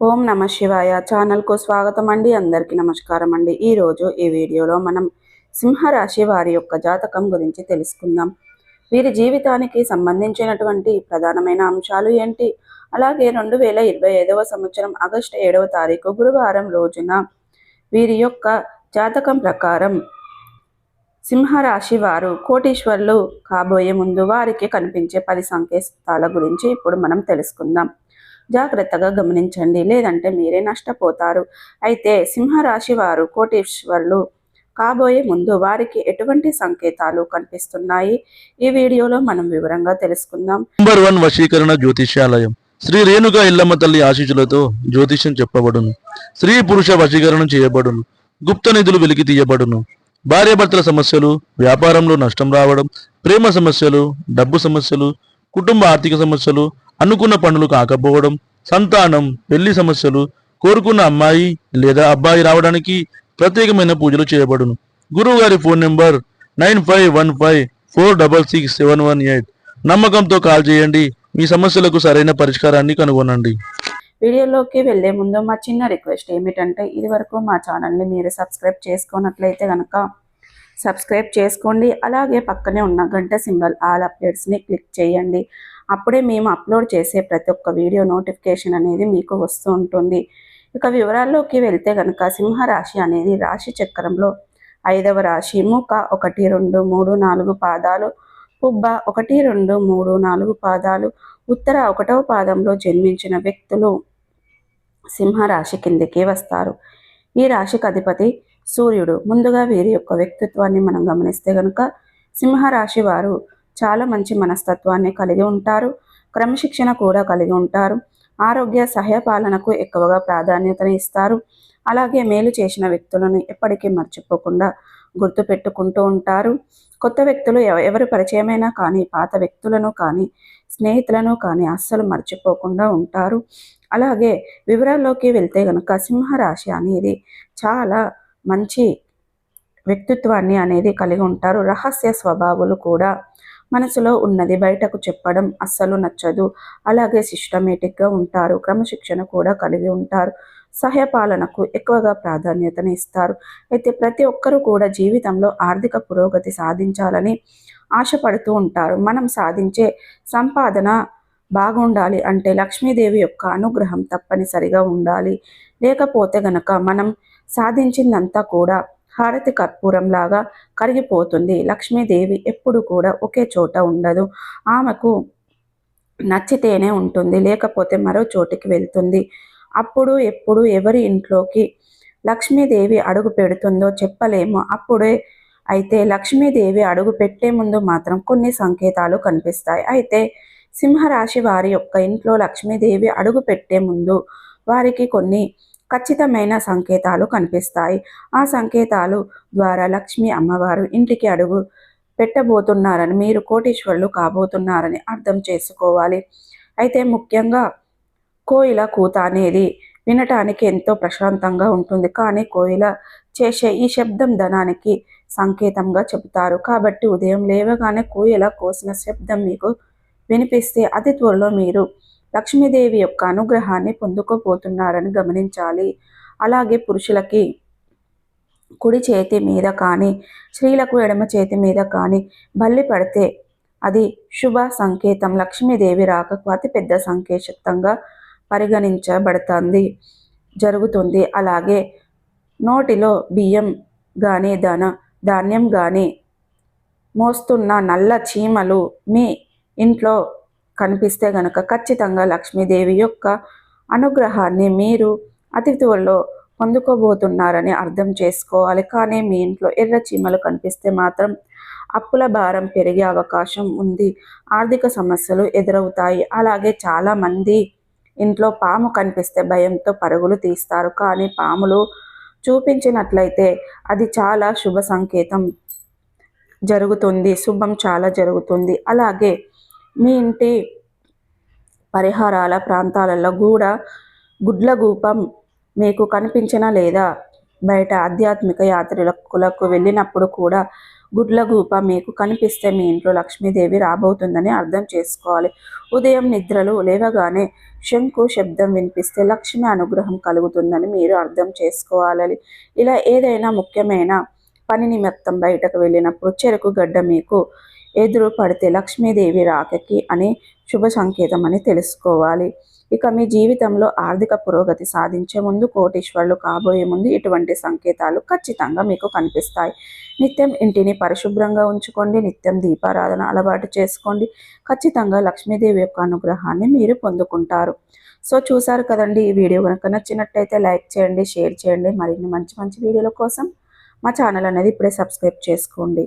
ఓం నమ శివాయ ఛానల్కు స్వాగతం అండి. అందరికీ నమస్కారం అండి. ఈరోజు ఈ వీడియోలో మనం సింహరాశి వారి యొక్క జాతకం గురించి తెలుసుకుందాం. వీరి జీవితానికి సంబంధించినటువంటి ప్రధానమైన అంశాలు ఏంటి? అలాగే రెండు వేల ఇరవై ఐదవ సంవత్సరం ఆగస్టు ఏడవ తారీఖు గురువారం రోజున వీరి యొక్క జాతకం ప్రకారం సింహరాశి వారు కోటీశ్వర్లు కాబోయే ముందు వారికి కనిపించే పది సంకేతాల గురించి ఇప్పుడు మనం తెలుసుకుందాం. జాగ్రత్తగా గమనించండి. లేదంటే మీరే నష్టపోతారు. అయితే సింహరాశి వారు కోటీశ్వర్లు కాబోయే ముందు వారికి ఎటువంటి సంకేతాలు కనిపిస్తున్నాయి? ఈ వీడియోలో మనం వివరంగా తెలుసుకుందాం. నంబర్ వన్ వశీకరణ జ్యోతిష్యాలయం. శ్రీ రేణుక ఇల్లమ్మ తల్లి ఆశీస్సులతో జ్యోతిష్యం చెప్పబడును. స్త్రీ పురుష వశీకరణం చేయబడును. గుప్త నిధులు వెలికి తీయబడును. భార్యాభర్తల సమస్యలు వ్యాపారంలో నష్టం రావడం ప్రేమ సమస్యలు డబ్బు సమస్యలు కుటుంబ ఆర్థిక సమస్యలు అనుకున్న పనులు కాకపోవడం సంతానం పెళ్ళి సమస్యలు కోరుకున్న అమ్మాయి లేదా అబ్బాయి రావడానికి ప్రత్యేకమైన పూజలు చేయబడును. గురువు గారి phone number nine five one five four double six seven one eight. నమ్మకంతో కాల్ చేయండి. మీ సమస్యలకు సరైన పరిష్కారాన్ని కనుగొనండి. వీడియోలోకి వెళ్ళే ముందు మా చిన్న రిక్వెస్ట్ ఏమిటంటే ఇది వరకు మా ఛానల్ని మీరు సబ్స్క్రైబ్ చేసుకున్నట్లయితే కనుక సబ్స్క్రైబ్ చేసుకోండి. అలాగే పక్కనే ఉన్న గంట సింబల్ ఆల్ అప్డేట్స్ని క్లిక్ చేయండి. అప్పుడే మేము అప్లోడ్ చేసే ప్రతి ఒక్క వీడియో నోటిఫికేషన్ అనేది మీకు వస్తూ ఉంటుంది. ఇక వివరాల్లోకి వెళ్తే కనుక సింహరాశి అనేది రాశి చక్రంలో ఐదవ రాశి. ముఖ ఒకటి రెండు మూడు నాలుగు పాదాలు. పుబ్బ ఒకటి రెండు మూడు నాలుగు పాదాలు. ఉత్తర ఒకటవ పాదంలో జన్మించిన వ్యక్తులు సింహరాశి కిందికి వస్తారు. ఈ రాశికి అధిపతి సూర్యుడు. ముందుగా వీరి యొక్క వ్యక్తిత్వాన్ని మనం గమనిస్తే కనుక సింహరాశి వారు చాలా మంచి మనస్తత్వాన్ని కలిగి ఉంటారు. క్రమశిక్షణ కూడా కలిగి ఉంటారు. ఆరోగ్య సహాయపాలనకు ఎక్కువగా ప్రాధాన్యతను ఇస్తారు. అలాగే మేలు చేసిన వ్యక్తులను ఎప్పటికీ మర్చిపోకుండా గుర్తు పెట్టుకుంటూ ఉంటారు. కొత్త వ్యక్తులు ఎవ- ఎవరు పరిచయమైనా కానీ పాత వ్యక్తులను కానీ స్నేహితులను కానీ అస్సలు మర్చిపోకుండా ఉంటారు. అలాగే వివరాల్లోకి వెళ్తే గనక సింహరాశి అనేది చాలా మంచి వ్యక్తిత్వాన్ని అనేది కలిగి ఉంటారు. రహస్య స్వభావాలు కూడా మనసులో ఉన్నది బయటకు చెప్పడం అస్సలు నచ్చదు. అలాగే సిస్టమేటిక్గా ఉంటారు. క్రమశిక్షణ కూడా కలిగి ఉంటారు. సహాయపాలనకు ఎక్కువగా ప్రాధాన్యతను ఇస్తారు. అయితే ప్రతి ఒక్కరూ కూడా జీవితంలో ఆర్థిక పురోగతి సాధించాలని ఆశపడుతూ ఉంటారు. మనం సాధించే సంపాదన బాగుండాలి అంటే లక్ష్మీదేవి యొక్క అనుగ్రహం తప్పనిసరిగా ఉండాలి. లేకపోతే గనక మనం సాధించిందంతా కూడా హారతి కర్పూరం లాగా కరిగిపోతుంది. లక్ష్మీదేవి ఎప్పుడు కూడా ఒకే చోట ఉండదు. ఆమెకు నచ్చితేనే ఉంటుంది. లేకపోతే మరో చోటికి వెళ్తుంది. అప్పుడు ఎప్పుడు ఎవరి ఇంట్లోకి లక్ష్మీదేవి అడుగు పెడుతుందో చెప్పలేము. అప్పుడే అయితే లక్ష్మీదేవి అడుగు పెట్టే ముందు మాత్రం కొన్ని సంకేతాలు కనిపిస్తాయి. అయితే సింహరాశి వారి యొక్క ఇంట్లో లక్ష్మీదేవి అడుగు పెట్టే ముందు వారికి కొన్ని ఖచ్చితమైన సంకేతాలు కనిపిస్తాయి. ఆ సంకేతాలు ద్వారా లక్ష్మీ అమ్మవారు ఇంటికి అడుగు పెట్టబోతున్నారని మీరు కోటీశ్వరులు కాబోతున్నారని అర్థం చేసుకోవాలి. అయితే ముఖ్యంగా కోయిల కూత అనేది వినటానికి ఎంతో ప్రశాంతంగా ఉంటుంది. కానీ కోయిల చేసే ఈ శబ్దం ధనానికి సంకేతంగా చెబుతారు. కాబట్టి ఉదయం లేవగానే కోయిల కోసిన శబ్దం మీకు వినిపిస్తే అతి త్వరలో మీరు లక్ష్మీదేవి యొక్క అనుగ్రహాన్ని పొందుకోబోతున్నారని గమనించాలి. అలాగే పురుషులకి కుడి చేతి మీద కానీ స్త్రీలకు ఎడమ చేతి మీద కానీ బల్లి పడితే అది శుభ సంకేతం. లక్ష్మీదేవి రాకకు అతిపెద్ద సంకేతంగా పరిగణించబడుతుంది జరుగుతుంది. అలాగే నోటిలో బియ్యం కానీ ధన ధాన్యం కానీ మోస్తున్న నల్ల చీమలు మీ ఇంట్లో కనిపిస్తే గనక ఖచ్చితంగా లక్ష్మీదేవి యొక్క అనుగ్రహాన్ని మీరు అతి త్వరలో పొందుకోబోతున్నారని అర్థం చేసుకోవాలి. కానీ మీ ఇంట్లో ఎర్ర చీమలు కనిపిస్తే మాత్రం అప్పుల భారం పెరిగే అవకాశం ఉంది. ఆర్థిక సమస్యలు ఎదురవుతాయి. అలాగే చాలామంది ఇంట్లో పాము కనిపిస్తే భయంతో పరుగులు తీస్తారు. కానీ పాములు చూపించినట్లయితే అది చాలా శుభ సంకేతం జరుగుతుంది. శుభం చాలా జరుగుతుంది. అలాగే మీ ఇంటి పరిహారాల ప్రాంతాలలో కూడా గుడ్లగూపం మీకు కనిపించిన లేదా? బయట ఆధ్యాత్మిక యాత్రికులకు వెళ్ళినప్పుడు కూడా గుడ్లగూప మీకు కనిపిస్తే మీ ఇంట్లో లక్ష్మీదేవి రాబోతుందని అర్థం చేసుకోవాలి. ఉదయం నిద్రలు లేవగానే శంకు శబ్దం వినిపిస్తే లక్ష్మి అనుగ్రహం కలుగుతుందని మీరు అర్థం చేసుకోవాలి. ఇలా ఏదైనా ముఖ్యమైన పని నిమిత్తం బయటకు వెళ్ళినప్పుడు చెరుకు గడ్డ మీకు ఎదురు పడితే లక్ష్మీదేవి రాకకి అనే శుభ సంకేతం అని తెలుసుకోవాలి. ఇక మీ జీవితంలో ఆర్థిక పురోగతి సాధించే ముందు కోటీశ్వర్లు కాబోయే ముందు ఇటువంటి సంకేతాలు ఖచ్చితంగా మీకు కనిపిస్తాయి. నిత్యం ఇంటిని పరిశుభ్రంగా ఉంచుకోండి నిత్యం దీపారాధన అలవాటు చేసుకోండి. ఖచ్చితంగా లక్ష్మీదేవి యొక్క అనుగ్రహాన్ని మీరు పొందుకుంటారు. సో చూసారు కదండి ఈ వీడియో కనుక నచ్చినట్టయితే లైక్ చేయండి షేర్ చేయండి. మరిన్ని మంచి మంచి వీడియోల కోసం మా ఛానల్ అనేది ఇప్పుడే సబ్స్క్రైబ్ చేసుకోండి.